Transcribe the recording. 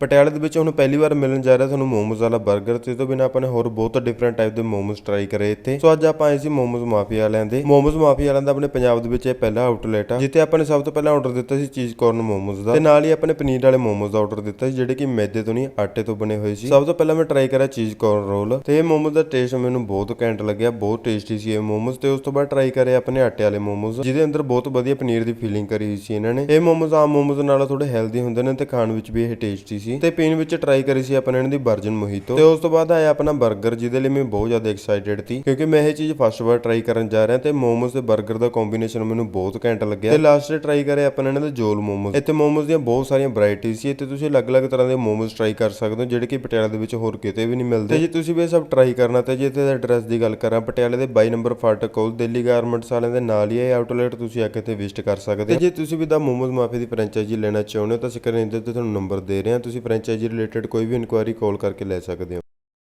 ਪਟਿਆਲੇ ਦੇ ਵਿੱਚ ਹੁਣ ਪਹਿਲੀ ਵਾਰ ਮਿਲਣ ਜਾ ਰਿਹਾ ਤੁਹਾਨੂੰ ਮੋਮੋਜ਼ ਵਾਲਾ 버ਗਰ ਤੇ ਇਹ ਤੋਂ ਬਿਨਾ ਆਪਾਂ ਨੇ ਹੋਰ ਬਹੁਤ ਡਿਫਰੈਂਟ ਟਾਈਪ ਦੇ ਮੋਮੋਜ਼ ਟਰਾਈ ਕਰੇ ਇੱਥੇ। ਸੋ ਅੱਜ ਆਪਾਂ ਆਏ ਸੀ ਮੋਮੋਜ਼ ਮਾਫੀਆ ਵਾਲਿਆਂ ਦੇ। ਮੋਮੋਜ਼ ਮਾਫੀਆ ਵਾਲਿਆਂ ਦਾ ਆਪਣੇ ਪੰਜਾਬ ਦੇ ਵਿੱਚ ਇਹ ਪਹਿਲਾ ਆਊਟਲੈਟ ਆ, ਜਿੱਥੇ ਆਪਾਂ ਨੇ ਸਭ ਤੋਂ ਪਹਿਲਾਂ ਆਰਡਰ ਦਿੱਤਾ ਸੀ ਚੀਜ਼ ਕੋਰਨ ਮੋਮੋਜ਼ ਦਾ। ਤੇ ਨਾਲ ਹੀ ਆਪਾਂ ਨੇ ਪਨੀਰ ਵਾਲੇ ਮੋਮੋਜ਼ ਦਾ ਆਰਡਰ ਦਿੱਤਾ ਸੀ, ਜਿਹੜੇ ਕਿ ਮੈਦੇ ਤੋਂ ਨਹੀਂ, ਆਟੇ ਤੋਂ ਬਣੇ ਹੋਏ ਸੀ। ਸਭ ਤੋਂ ਪਹਿਲਾਂ ਮੈਂ ਟਰਾਈ ਕਰਿਆ ਚੀਜ਼ ਕਾਰਨ ਰੋਲ ਤੇ ਇਹ ਮੋਮੋਜ਼ ਦਾ ਟੇਸਟ ਮੈਨੂੰ ਬਹੁਤ ਘੈਂਟ ਲੱਗਿਆ, ਬਹੁਤ ਟੇਸਟੀ ਸੀ ਇਹ ਮੋਮੋਜ਼। ਤੇ ਉਸ ਤੋਂ ਬਾਅਦ ਟਰਾਈ ਕਰੇ ਆਪਣੇ ਆਟੇ ਵਾਲੇ ਮੋਮੋਜ਼, ਜਿਹਦੇ ਅੰਦਰ ਬਹੁਤ ਵਧੀਆ ਪਨੀਰ ਦੀ ਫੀਲਿੰਗ ਕਰੀ ਸੀ ਇਹਨਾਂ ਨੇ। ਇਹ ਮੋਮੋਜ਼ ਆਮ ਮੋਮੋਜ਼ ਨਾਲੋਂ ਥੋੜੇ ਹੈਲਦੀ ਹੁੰਦੇ ਨੇ ਤੇ ਖਾਣ ਵਿੱਚ ਵੀ ਇਹ ਟੇਸਟੀ ਸੀ। ਤੇ ਪੀਣ ਵਿੱਚ ਟਰਾਈ ਕਰੀ ਸੀ ਆਪਣਾ ਇਹਨਾਂ ਦੀ ਵਰਜਨ ਮੋਹਿਤੋ ਤੇ। ਉਸ ਤੋਂ ਬਾਅਦ ਆਇਆ ਆਪਣਾ 버ਗਰ ਜਿਹਦੇ ਲਈ ਮੈਂ ਬਹੁਤ ਜ਼ਿਆਦਾ ਐਕਸਾਈਟਿਡ ਸੀ। ਕਿਉਂਕਿ ਮੈਂ ਇਹ ਚੀਜ਼ ਫਸਟ ਵਾਰ ਟਰਾਈ ਕਰਨ ਜਾ ਰਿਹਾ ਤੇ ਮੋਮੋਜ਼ ਤੇ 버ਗਰ ਦਾ ਕੰਬੀਨੇਸ਼ਨ ਮੈਨੂੰ ਬਹੁਤ ਘੈਂਟ ਲੱਗਿਆ। ਤੇ ਲਾਸਟ ਤੇ ਟਰਾਈ ਕਰੇ ਆਪਾਂ ਇਹਨਾਂ ਦੇ ਜੋਲ ਮੋਮੋਜ਼ ਇੱਥੇ ਮੋਮੋਜ਼ ਦੀਆਂ ਬਹੁਤ ਸਾਰੀਆਂ ਵੈਰਾਈਟੀ ਸੀ। ਇੱਥੇ ਤੁਸੀਂ ਅਲੱਗ-ਅਲੱਗ ਤਰ੍ਹਾਂ ਦੇ ਮੋਮੋਜ਼ ਟਰਾਈ ਕਰ ਸਕਦੇ ਹੋ, ਜਿਹੜੇ ਕਿ ਪਟਿਆਲਾ ਦੇ ਵਿੱਚ ਹੋਰ ਕਿਤੇ ਵੀ ਨਹੀਂ ਮਿਲਦੇ। ਤੇ ਜੇ ਤੁਸੀਂ ਵੀ ਇਹ ਸਭ ਟਰਾਈ ਕਰਨਾ ਤੇ ਜੇ ਇੱਥੇ ਦਾ ਐਡਰੈਸ ਦੀ ਗੱਲ ਕਰਾਂ, ਪਟਿਆਲੇ ਦੇ 22 ਨੰਬਰ ਫਾਟਕ ਕੋਲ ਦਿੱਲੀ ਗਾਰਮੈਂਟਸ ਵਾਲਿਆਂ ਦੇ ਨਾਲ ਹੀ ਇਹ ਆਊਟਲੈਟ ਤੁਸੀਂ ਆ ਕੇ ਇੱਥੇ ਵਿਜ਼ਿਟ ਕਰ ਸਕਦੇ ਹੋ। ਤੇ ਜੇ ਤੁਸੀਂ ਵੀ ਦਾ ਮੋਮੋਜ਼ ਮਾਫੀ ਦੀ ਫਰੈਂਚਾਈਜ਼ੀ ਲੈਣਾ ਚਾਹੁੰਦੇ ਹੋ, ਤਾਂ ਸਕਰੀਨ ਤੇ ਤੁਹਾਨੂੰ ਨੰਬਰ ਦੇ ਰਹੇ। ਹਾਂ ਤੁਸੀਂ ਫਰੈਂਚਾਈਜ਼ੀ ਰਿਲੇਟਡ ਕੋਈ ਵੀ ਇਨਕੁਆਇਰੀ ਕਾਲ ਕਰਕੇ ਲੈ ਸਕਦੇ ਹੋ।